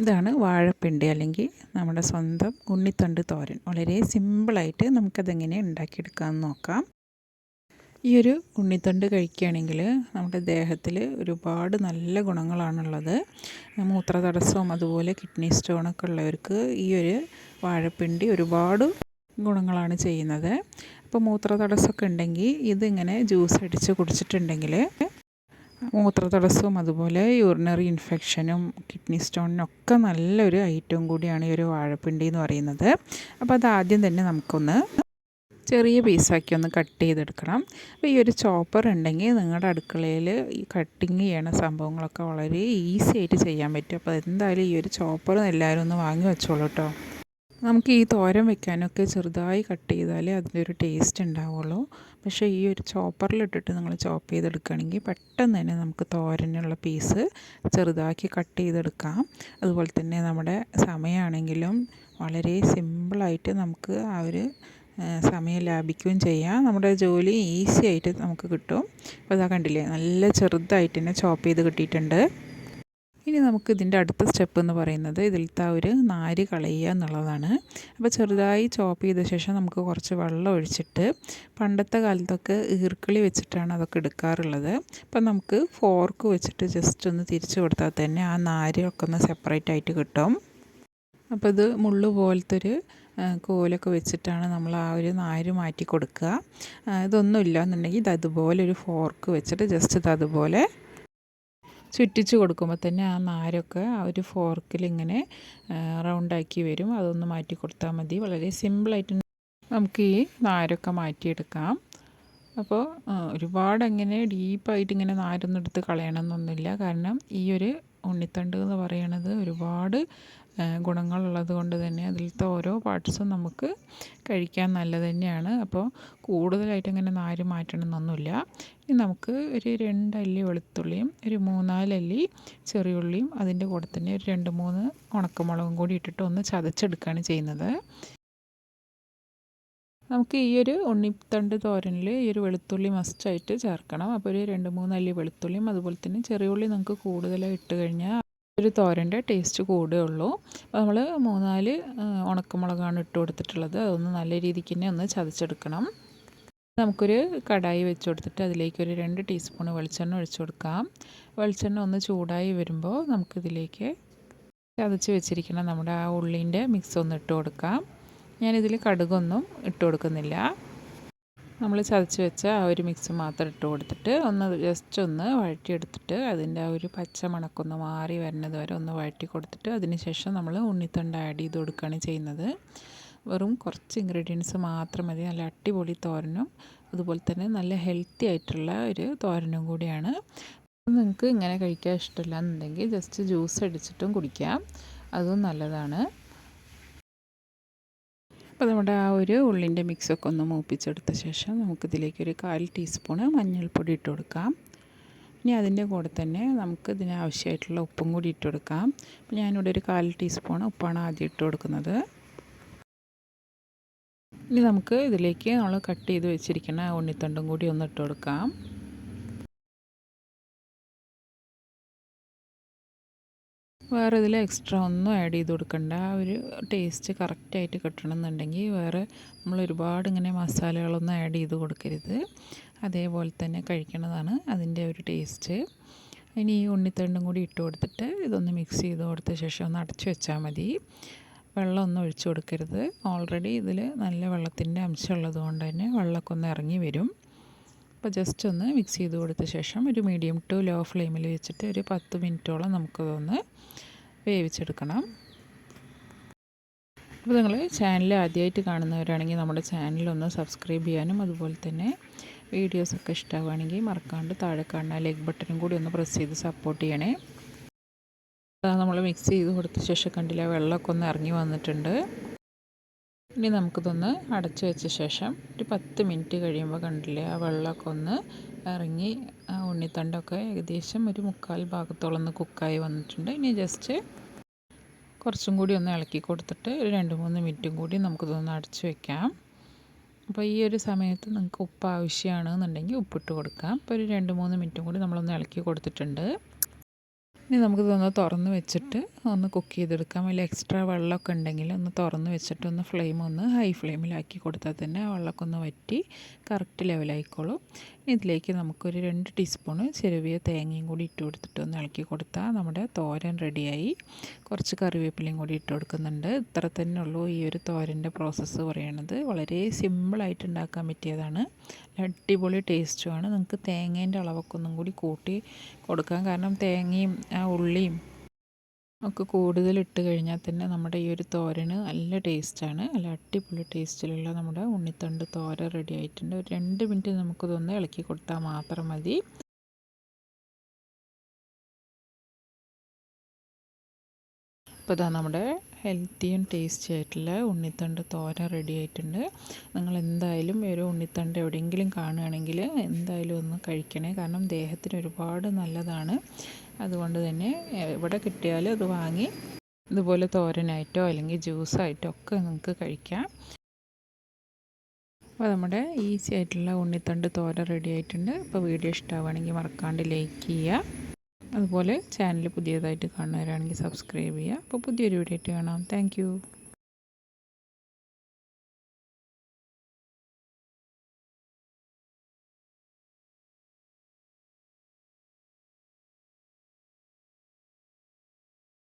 ഇതാണ് വാഴപ്പിണ്ടി അല്ലെങ്കിൽ നമ്മുടെ സ്വന്തം ഉണ്ണിത്തണ്ട് തോരൻ. വളരെ സിമ്പിളായിട്ട് നമുക്കതെങ്ങനെ ഉണ്ടാക്കിയെടുക്കാമെന്ന് നോക്കാം. ഈ ഒരു ഉണ്ണിത്തണ്ട് കഴിക്കുകയാണെങ്കിൽ നമ്മുടെ ദേഹത്തിൽ ഒരുപാട് നല്ല ഗുണങ്ങളാണുള്ളത്. മൂത്ര തടസ്സവും അതുപോലെ കിഡ്നി സ്റ്റോണൊക്കെ ഉള്ളവർക്ക് ഈ ഒരു വാഴപ്പിണ്ടി ഒരുപാട് ഗുണങ്ങളാണ് ചെയ്യുന്നത്. അപ്പോൾ മൂത്ര തടസ്സമൊക്കെ ഉണ്ടെങ്കിൽ ഇതിങ്ങനെ ജ്യൂസ് അടിച്ച് കുടിച്ചിട്ടുണ്ടെങ്കിൽ മൂത്ര തടസ്സവും അതുപോലെ യൂറിനറി ഇൻഫെക്ഷനും കിഡ്നി സ്റ്റോണിനൊക്കെ നല്ലൊരു ഐറ്റവും കൂടിയാണ് ഈ ഒരു വാഴപ്പിണ്ടി എന്ന് പറയുന്നത്. അപ്പോൾ അത് ആദ്യം തന്നെ നമുക്കൊന്ന് ചെറിയ പീസാക്കി ഒന്ന് കട്ട് ചെയ്തെടുക്കണം. അപ്പോൾ ഈ ഒരു ചോപ്പർ ഉണ്ടെങ്കിൽ നിങ്ങളുടെ അടുക്കളയിൽ ഈ കട്ടിങ് ചെയ്യണ സംഭവങ്ങളൊക്കെ വളരെ ഈസി ആയിട്ട് ചെയ്യാൻ പറ്റും. അപ്പോൾ എന്തായാലും ഈ ഒരു ചോപ്പർ എല്ലാവരും ഒന്ന് വാങ്ങി വെച്ചോളൂ കേട്ടോ നമുക്ക് ഈ തോരൻ വെക്കാനൊക്കെ ചെറുതായി കട്ട് ചെയ്താലേ അതിന്റെ ഒരു ടേസ്റ്റ് ഉണ്ടാവുള്ളൂ. പക്ഷേ ഈ ഒരു ചോപ്പറിലിട്ടിട്ട് നിങ്ങൾ ചോപ്പ് ചെയ്തെടുക്കുകയാണെങ്കിൽ പെട്ടെന്ന് തന്നെ നമുക്ക് തോരനുള്ള പീസ് ചെറുതാക്കി കട്ട് ചെയ്തെടുക്കാം. അതുപോലെ തന്നെ നമ്മുടെ സമയമാണെങ്കിലും വളരെ സിമ്പിളായിട്ട് നമുക്ക് ആ ഒരു സമയം ലാഭിക്കുകയും ചെയ്യാം. നമ്മുടെ ജോലി ഈസി ആയിട്ട് നമുക്ക് കിട്ടും. അപ്പോൾ അതാ കണ്ടില്ലേ നല്ല ചെറുതായിട്ട് തന്നെ ചോപ്പ് ചെയ്ത് കിട്ടിയിട്ടുണ്ട്. ഇനി നമുക്ക് ഇതിന്റെ അടുത്ത സ്റ്റെപ്പ് എന്ന് പറയുന്നത് ഇതിലത്തെ ആ ഒരു നാര് കളയുക എന്നുള്ളതാണ്. അപ്പോൾ ചെറുതായി ചോപ്പ് ചെയ്ത ശേഷം നമുക്ക് കുറച്ച് വെള്ളം ഒഴിച്ചിട്ട് പണ്ടത്തെ കാലത്തൊക്കെ ഈർക്കിളി വെച്ചിട്ടാണ് അതൊക്കെ എടുക്കാറുള്ളത്. അപ്പം നമുക്ക് ഫോർക്ക് വെച്ചിട്ട് ജസ്റ്റ് ഒന്ന് തിരിച്ചു കൊടുത്താൽ തന്നെ ആ നാരൊക്കെ ഒന്ന് സെപ്പറേറ്റ് ആയിട്ട് കിട്ടും. അപ്പോൾ ഇത് മുള്ളു പോലത്തെ ഒരു കോലൊക്കെ വെച്ചിട്ടാണ് നമ്മൾ ആ ഒരു നാര് മാറ്റി കൊടുക്കുക. ഇതൊന്നുമില്ല എന്നുണ്ടെങ്കിൽ ഇത് അതുപോലെ ഒരു ഫോർക്ക് വെച്ചിട്ട് ജസ്റ്റ് ഇത് അതുപോലെ ചുറ്റിച്ച് കൊടുക്കുമ്പോൾ തന്നെ ആ നാരൊക്കെ ആ ഒരു ഫോർക്കിൽ ഇങ്ങനെ റൗണ്ടാക്കി വരും. അതൊന്ന് മാറ്റി കൊടുത്താൽ മതി. വളരെ സിമ്പിളായിട്ട് നമുക്ക് ഈ നാരൊക്കെ മാറ്റിയെടുക്കാം. അപ്പോൾ ഒരുപാട് അങ്ങനെ ഡീപ്പായിട്ട് ഇങ്ങനെ നാരൊന്നും എടുത്ത് കളയണമെന്നൊന്നുമില്ല കാരണം ഈ ഒരു ഉണ്ണിത്തണ്ട് എന്ന് പറയണത് ഒരുപാട് ഗുണങ്ങളുള്ളത് കൊണ്ട് തന്നെ അതിലത്തെ ഓരോ പാർട്സും നമുക്ക് കഴിക്കാൻ നല്ലത് തന്നെയാണ്. അപ്പോൾ കൂടുതലായിട്ട് ഇങ്ങനെ നാര് മാറ്റണമെന്നൊന്നുമില്ല ഇനി നമുക്ക് ഒരു രണ്ടല്ലി വെളുത്തുള്ളിയും ഒരു മൂന്നാലല്ലി ചെറിയുള്ളിയും അതിന്റെ കൂടെ തന്നെ ഒരു രണ്ട് മൂന്ന് ഉണക്കമുളകും കൂടി ഇട്ടിട്ട് ഒന്ന് ചതച്ചെടുക്കുകയാണ് ചെയ്യുന്നത്. നമുക്ക് ഈ ഒരു ഉണ്ണിത്തണ്ട് തോരനിൽ ഈ ഒരു വെളുത്തുള്ളി മസ്റ്റായിട്ട് ചേർക്കണം. അപ്പോൾ ഒരു രണ്ട് മൂന്നല്ലി വെളുത്തുള്ളിയും അതുപോലെ തന്നെ ചെറിയ ഉള്ളി നമുക്ക് കൂടുതലായി ഇട്ട് കഴിഞ്ഞാൽ ഒരു തോരന്റെ ടേസ്റ്റ് കൂടുകയുള്ളൂ അപ്പോൾ നമ്മൾ മൂന്നാൽ ഉണക്കമുളകാണ് ഇട്ട് കൊടുത്തിട്ടുള്ളത്. അതൊന്ന് നല്ല രീതിക്ക് തന്നെ ഒന്ന് ചതച്ചെടുക്കണം. നമുക്കൊരു കടായി വെച്ച് കൊടുത്തിട്ട് അതിലേക്ക് ഒരു രണ്ട് ടീസ്പൂൺ വെളിച്ചെണ്ണ ഒഴിച്ചു കൊടുക്കാം. വെളിച്ചെണ്ണ ഒന്ന് ചൂടായി വരുമ്പോൾ നമുക്കിതിലേക്ക് ചതച്ച് വെച്ചിരിക്കണം നമ്മുടെ ആ ഉള്ളിന്റെ മിക്സ് ഒന്ന് ഇട്ട് കൊടുക്കാം. ഞാനിതിൽ കടുകൊന്നും ഇട്ട് കൊടുക്കുന്നില്ല. നമ്മൾ ചതച്ച് വെച്ച ആ ഒരു മിക്സ് മാത്രം ഇട്ട് കൊടുത്തിട്ട് ഒന്ന് ജസ്റ്റ് ഒന്ന് വഴറ്റിയെടുത്തിട്ട് അതിന്റെ ആ ഒരു പച്ച മണക്കൊന്ന് മാറി വരുന്നത് വരെ ഒന്ന് വഴറ്റി കൊടുത്തിട്ട് അതിന് ശേഷം നമ്മൾ ഉണ്ണിത്തണ്ട് ആഡ് ചെയ്ത് കൊടുക്കുകയാണ് ചെയ്യുന്നത്. വെറും കുറച്ച് ഇൻഗ്രീഡിയൻസ് മാത്രം മതി. നല്ല അടിപൊളി തോരനും അതുപോലെ തന്നെ നല്ല ഹെൽത്തി ആയിട്ടുള്ള ഒരു തോരനും കൂടിയാണ്. നിങ്ങൾക്ക് ഇങ്ങനെ കഴിക്കാൻ ഇഷ്ടമില്ല എന്നുണ്ടെങ്കിൽ ജസ്റ്റ് ജ്യൂസ് അടിച്ചിട്ടും കുടിക്കാം. അതും നല്ലതാണ്. അപ്പോൾ നമ്മുടെ ആ ഒരു ഉള്ളിന്റെ മിക്സൊക്കെ ഒന്ന് മൂപ്പിച്ചെടുത്ത ശേഷം നമുക്കിതിലേക്കൊരു കാൽ ടീസ്പൂണ് മഞ്ഞൾപ്പൊടി ഇട്ട് കൊടുക്കാം. ഇനി അതിന്റെ കൂടെ തന്നെ നമുക്ക് ഇതിന് ആവശ്യമായിട്ടുള്ള ഉപ്പും കൂടി ഇട്ട് കൊടുക്കാം. അപ്പോൾ ഞാനിവിടെ ഒരു കാൽ ടീസ്പൂൺ ഉപ്പാണ് ആദ്യം ഇട്ട് കൊടുക്കുന്നത്. ഇനി നമുക്ക് ഇതിലേക്ക് നമ്മൾ കട്ട് ചെയ്ത് വെച്ചിരിക്കുന്ന ഉണ്ണിത്തണ്ടും കൂടി ഒന്ന് ഇട്ട് കൊടുക്കാം. വേറെ ഇതിൽ എക്സ്ട്രാ ഒന്നും ആഡ് ചെയ്ത് കൊടുക്കണ്ട. ആ ഒരു ടേസ്റ്റ് കറക്റ്റായിട്ട് കിട്ടണം എന്നുണ്ടെങ്കിൽ വേറെ നമ്മൾ ഒരുപാട് ഇങ്ങനെ മസാലകളൊന്നും ആഡ് ചെയ്ത് കൊടുക്കരുത്. അതേപോലെ തന്നെ കഴിക്കണതാണ് അതിന്റെ ഒരു ടേസ്റ്റ് ഇനി ഈ ഉണ്ണിത്തണ്ടും കൂടി ഇട്ട് കൊടുത്തിട്ട് ഇതൊന്ന് മിക്സ് ചെയ്ത് കൊടുത്ത ശേഷം ഒന്ന് അടച്ചു വെച്ചാൽ മതി. വെള്ളമൊന്നും ഒഴിച്ചു കൊടുക്കരുത്. ഓൾറെഡി ഇതിൽ നല്ല വെള്ളത്തിന്റെ അംശം ഉള്ളത് കൊണ്ട് തന്നെ വെള്ളമൊക്കെ ഒന്ന് ഇറങ്ങി വരും. അപ്പോൾ ജസ്റ്റ് ഒന്ന് മിക്സ് ചെയ്ത് കൊടുത്ത ശേഷം ഒരു മീഡിയം ടു ലോ ഫ്ലെയിമിൽ വെച്ചിട്ട് ഒരു പത്ത് മിനിറ്റോളം നമുക്കതൊന്ന് വേവിച്ചെടുക്കണം. അപ്പോൾ നിങ്ങൾ ചാനൽ ആദ്യമായിട്ട് കാണുന്നവരാണെങ്കിൽ നമ്മുടെ ചാനലൊന്ന് സബ്സ്ക്രൈബ് ചെയ്യാനും അതുപോലെ തന്നെ വീഡിയോസൊക്കെ ഇഷ്ടമാവുകയാണെങ്കിൽ മറക്കാണ്ട് താഴെ കാണുന്ന ലൈക്ക് ബട്ടനും കൂടി ഒന്ന് പ്രസ് ചെയ്ത് സപ്പോർട്ട് ചെയ്യണേ. നമ്മൾ മിക്സ് ചെയ്ത് കൊടുത്ത ശേഷം കണ്ടില്ല വെള്ളമൊക്കെ ഒന്ന് ഇറങ്ങി വന്നിട്ടുണ്ട്. ഇനി നമുക്കിതൊന്ന് അടച്ചു വെച്ച ശേഷം ഒരു പത്ത് മിനിറ്റ് കഴിയുമ്പോൾ കണ്ടില്ലേ ആ വെള്ളമൊക്കെ ഒന്ന് ഇറങ്ങി ആ ഉണ്ണിത്തണ്ടൊക്കെ ഏകദേശം ഒരു മുക്കാൽ ഭാഗത്തോളം ഒന്ന് കുക്കായി വന്നിട്ടുണ്ട്. ഇനി ജസ്റ്റ് കുറച്ചും കൂടി ഒന്ന് ഇളക്കി കൊടുത്തിട്ട് ഒരു രണ്ട് മൂന്ന് മിനിറ്റും കൂടി നമുക്കിതൊന്ന് അടച്ചു വെക്കാം. അപ്പോൾ ഈ ഒരു സമയത്ത് നിങ്ങൾക്ക് ഉപ്പ് ആവശ്യമാണെന്നുണ്ടെങ്കിൽ ഉപ്പിട്ട് കൊടുക്കാം. അപ്പോൾ ഒരു രണ്ട് മൂന്ന് മിനിറ്റും കൂടി നമ്മളൊന്ന് ഇളക്കി കൊടുത്തിട്ടുണ്ട്. ഇനി നമുക്കിതൊന്ന് തുറന്ന് വെച്ചിട്ട് ഒന്ന് കുക്ക് ചെയ്തെടുക്കാം. അല്ലെങ്കിൽ എക്സ്ട്രാ വെള്ളമൊക്കെ ഉണ്ടെങ്കിൽ ഒന്ന് തുറന്ന് വെച്ചിട്ട് ഒന്ന് ഫ്ലെയിം ഒന്ന് ഹൈ ഫ്ലെയിമിലാക്കി കൊടുത്താൽ തന്നെ വെള്ളമൊക്കെ ഒന്ന് വറ്റി കറക്റ്റ് ലെവലായിക്കോളും ഇതിലേക്ക് നമുക്കൊരു രണ്ട് ടീസ്പൂണ് ചെരുവിയ തേങ്ങയും കൂടി ഇട്ട് കൊടുത്തിട്ട് ഒന്ന് ഇളക്കി കൊടുത്താൽ നമ്മുടെ തോരൻ റെഡിയായി. കുറച്ച് കറിവേപ്പിലയും കൂടി ഇട്ട് കൊടുക്കുന്നുണ്ട്. ഇത്ര തന്നെ ഉള്ളൂ ഈ ഒരു തോരന്റെ പ്രോസസ്സ് പറയണത്. വളരെ സിമ്പിളായിട്ട് ഉണ്ടാക്കാൻ പറ്റിയതാണ്. അടിപൊളി ടേസ്റ്റുമാണ് നിങ്ങൾക്ക് തേങ്ങേന്റെ അളവൊക്കെ ഒന്നും കൂടി കൂട്ടി കൊടുക്കാം. കാരണം തേങ്ങയും ആ ഉള്ളിയും ഒക്കെ കൂടുതൽ ഇട്ട് കഴിഞ്ഞാൽ തന്നെ നമ്മുടെ ഈ ഒരു തോരന് നല്ല ടേസ്റ്റാണ്. നല്ല അടിപൊളി ടേസ്റ്റിലുള്ള നമ്മുടെ ഉണ്ണിത്തണ്ട് തോര റെഡി ആയിട്ടുണ്ട്. ഒരു രണ്ട് മിനിറ്റ് നമുക്കിതൊന്ന് ഇളക്കി കൊടുത്താൽ മാത്രം മതി. അപ്പോൾ ഇതാ നമ്മുടെ ഹെൽത്തിയും ടേസ്റ്റി ആയിട്ടുള്ള ഉണ്ണിത്തണ്ട് തോര റെഡി ആയിട്ടുണ്ട്. നിങ്ങൾ എന്തായാലും ഒരു ഉണ്ണിത്തണ്ട് എവിടെയെങ്കിലും കാണുകയാണെങ്കിൽ എന്തായാലും ഒന്ന് കഴിക്കണേ. കാരണം ദേഹത്തിന് ഒരുപാട് നല്ലതാണ്. അതുകൊണ്ട് തന്നെ എവിടെ കിട്ടിയാലും അത് വാങ്ങി ഇതുപോലെ തോരനായിട്ടോ അല്ലെങ്കിൽ ജ്യൂസായിട്ടോ ഒക്കെ നിങ്ങൾക്ക് കഴിക്കാം. അപ്പോൾ നമ്മുടെ ഈസി ആയിട്ടുള്ള ഉണ്ണിത്തണ്ട് തോര റെഡി ആയിട്ടുണ്ട്. അപ്പോൾ വീഡിയോ ഇഷ്ടമാവുകയാണെങ്കിൽ മറക്കാണ്ട് ലൈക്ക് ചെയ്യുക. അതുപോലെ ചാനൽ പുതിയതായിട്ട് കാണുന്നവരാണെങ്കിൽ സബ്സ്ക്രൈബ് ചെയ്യുക. അപ്പോൾ പുതിയൊരു വീഡിയോ ആയിട്ട് കാണാം. താങ്ക്